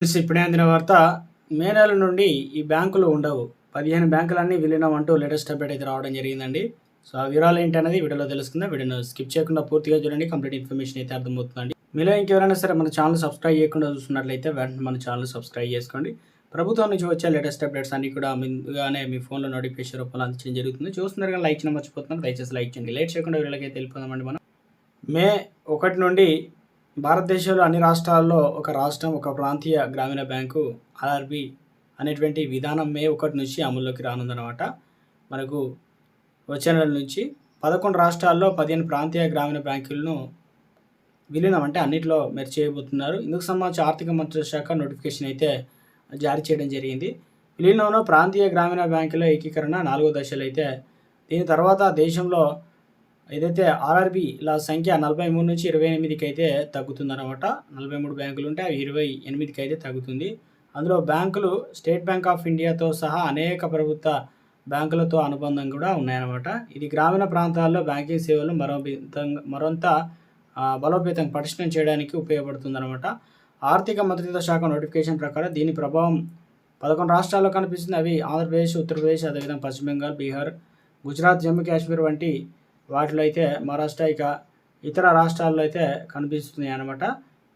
Friends ఇప్పుడే అందిన వార్త? మే నెల నుండి ఈ బ్యాంకులు ఉండవు. పదిహేను బ్యాంకులన్నీ విలీనం అంటూ లేటెస్ట్ అప్డేట్ అయితే రావడం జరిగిందండి. సో ఆ వివరాలు ఏంటి అనేది వీడియోలో తెలుసుకుందాం. వీడియోను స్కిప్ చేయకుండా పూర్తిగా చూడండి. కంప్లీట్ ఇన్ఫర్మేషన్ అయితే అర్థమవుతుందండి. మీలో ఇంకెవరైనా సరే మన ఛానల్ సబ్స్క్రైబ్ చేయకుండా చూస్తున్నట్లయితే వెంటనే మన ఛానల్ సబ్స్క్రైబ్ చేసుకోండి. ప్రభుత్వం నుంచి వచ్చే లేటెస్ట్ అప్డేట్స్ అన్ని కూడా ముందుగానే మీ ఫోన్లో నోటిఫికేషన్ రూపంలో అందించడం జరుగుతుంది. చూస్తున్నారు కానీ లైక్ చేయడం మర్చిపోతున్నారు దయచేసి లైక్ చేయండి. లేట్ చేయకుండా వీళ్ళకి అయితే మనం. మే ఒకటి నుండి భారతదేశంలో అన్ని రాష్ట్రాల్లో ఒక రాష్ట్రం ఒక ప్రాంతీయ గ్రామీణ బ్యాంకు ఆర్ఆర్బి అనేటువంటి విధానం మే ఒకటి నుంచి అమల్లోకి రానుందనమాట మనకు వచ్చే నెల నుంచి పదకొండు రాష్ట్రాల్లో పదిహేను ప్రాంతీయ గ్రామీణ బ్యాంకులను విలీనం అంటే అన్నింటిలో మెరు చేయబోతున్నారు. ఇందుకు సంబంధించి ఆర్థిక మంత్రిత్వ శాఖ నోటిఫికేషన్ అయితే జారీ చేయడం జరిగింది. విలీనంలో ప్రాంతీయ గ్రామీణ బ్యాంకుల ఏకీకరణ నాలుగో దశలు అయితే దీని తర్వాత దేశంలో ఏదైతే ఆర్ఆర్బీల సంఖ్య నలభై మూడు నుంచి ఇరవై ఎనిమిదికి అయితే తగ్గుతుందన్నమాట. నలభై మూడు బ్యాంకులు ఉంటే అవి ఇరవై ఎనిమిదికి అయితే తగ్గుతుంది. అందులో బ్యాంకులు స్టేట్ బ్యాంక్ ఆఫ్ ఇండియాతో సహా అనేక ప్రభుత్వ బ్యాంకులతో అనుబంధం కూడా ఉన్నాయన్నమాట. ఇది గ్రామీణ ప్రాంతాల్లో బ్యాంకింగ్ సేవలు మరో మరొంత బలోపేతం పటిష్టం చేయడానికి ఉపయోగపడుతుందన్నమాట. ఆర్థిక మంత్రిత్వ శాఖ నోటిఫికేషన్ ప్రకారం దీని ప్రభావం పదకొండు రాష్ట్రాల్లో కనిపిస్తుంది. అవి ఆంధ్రప్రదేశ్ ఉత్తరప్రదేశ్ అదేవిధంగా పశ్చిమ బెంగాల్ బీహార్ గుజరాత్ జమ్మూ కాశ్మీర్ వంటి వాటిలో అయితే మహారాష్ట్ర ఇక ఇతర రాష్ట్రాల్లో అయితే కనిపిస్తున్నాయి అనమాట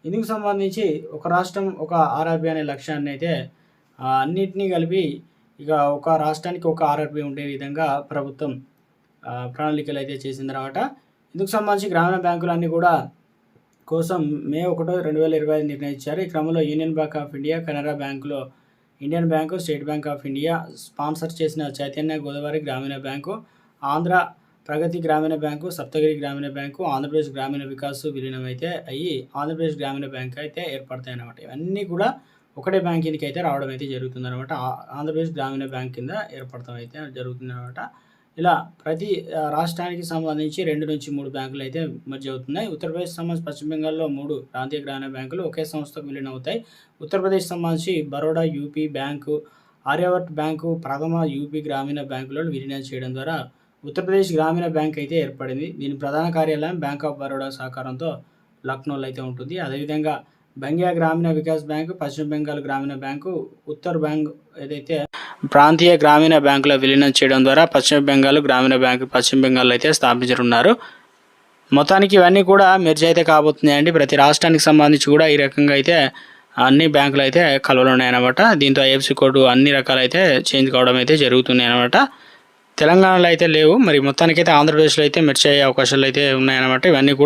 ఇందుకు సంబంధించి ఒక రాష్ట్రం ఒక ఆర్ఆర్బి అనే లక్ష్యాన్ని అయితే అన్నిటినీ కలిపి ఇక ఒక రాష్ట్రానికి ఒక ఆర్ఆర్బి ఉండే విధంగా ప్రభుత్వం ప్రణాళికలు అయితే చేసిందన్నమాట ఇందుకు సంబంధించి గ్రామీణ బ్యాంకులన్నీ కూడా కోసం మే ఒకటో రెండు వేల ఇరవై ఐదు నిర్ణయించారు. ఈ క్రమంలో union bank of India Canara బ్యాంకులో Indian bank state bank of India sponsor చేసిన చైతన్య గోదావరి గ్రామీణ బ్యాంకు ఆంధ్ర ప్రగతి గ్రామీణ బ్యాంకు సప్తగిరి గ్రామీణ బ్యాంకు ఆంధ్రప్రదేశ్ గ్రామీణ వికాస్ విలీనం అయితే అయ్యి ఆంధ్రప్రదేశ్ గ్రామీణ బ్యాంక్ అయితే ఏర్పడతాయి అన్నమాట ఇవన్నీ కూడా ఒకటే బ్యాంక్ కిందకి అయితే రావడం అయితే జరుగుతుంది అనమాట ఆంధ్రప్రదేశ్ గ్రామీణ బ్యాంక్ కింద ఏర్పడతాం అయితే జరుగుతుంది అనమాట ఇలా ప్రతి రాష్ట్రానికి సంబంధించి రెండు నుంచి మూడు బ్యాంకులు అయితే మధ్య అవుతున్నాయి. ఉత్తరప్రదేశ్ సంబంధించి పశ్చిమ బెంగాల్లో మూడు ప్రాంతీయ గ్రామీణ బ్యాంకులు ఒకే సంస్థకు విలీనం అవుతాయి ఉత్తరప్రదేశ్ సంబంధించి Baroda UP bank Aryavart bank Prathama UP Gramin బ్యాంకులను విలీనం చేయడం ద్వారా ఉత్తరప్రదేశ్ గ్రామీణ బ్యాంక్ అయితే ఏర్పడింది. దీని ప్రధాన కార్యాలయం బ్యాంక్ ఆఫ్ బరోడా సహకారంతో లక్నోలో అయితే ఉంటుంది. అదేవిధంగా బంగ్యా గ్రామీణ వికాస్ బ్యాంకు పశ్చిమ బెంగాల్ గ్రామీణ బ్యాంకు ఉత్తర్ బ్యాంక్ ఏదైతే ప్రాంతీయ గ్రామీణ బ్యాంకులో విలీనం చేయడం ద్వారా పశ్చిమ బెంగాల్ గ్రామీణ బ్యాంకు పశ్చిమ బెంగాల్లో అయితే స్థాపించనున్నారు. మొత్తానికి ఇవన్నీ కూడా మెర్జ్ అయితే కాబోతున్నాయండి. ప్రతి రాష్ట్రానికి సంబంధించి కూడా ఈ రకంగా అయితే అన్ని బ్యాంకులు అయితే కలవలు ఉన్నాయన్నమాట దీంతో ఐఎఫ్సి కోడ్ అన్ని రకాలైతే చేంజ్ కావడం అయితే జరుగుతున్నాయి అన్నమాట తెలంగాణలో అయితే లేవు. మరి మొత్తానికైతే ఆంధ్రప్రదేశ్లో అయితే మెర్చ్ అయ్యే అవకాశాలు అయితే ఉన్నాయన్నమాట. ఇవన్నీ కూడా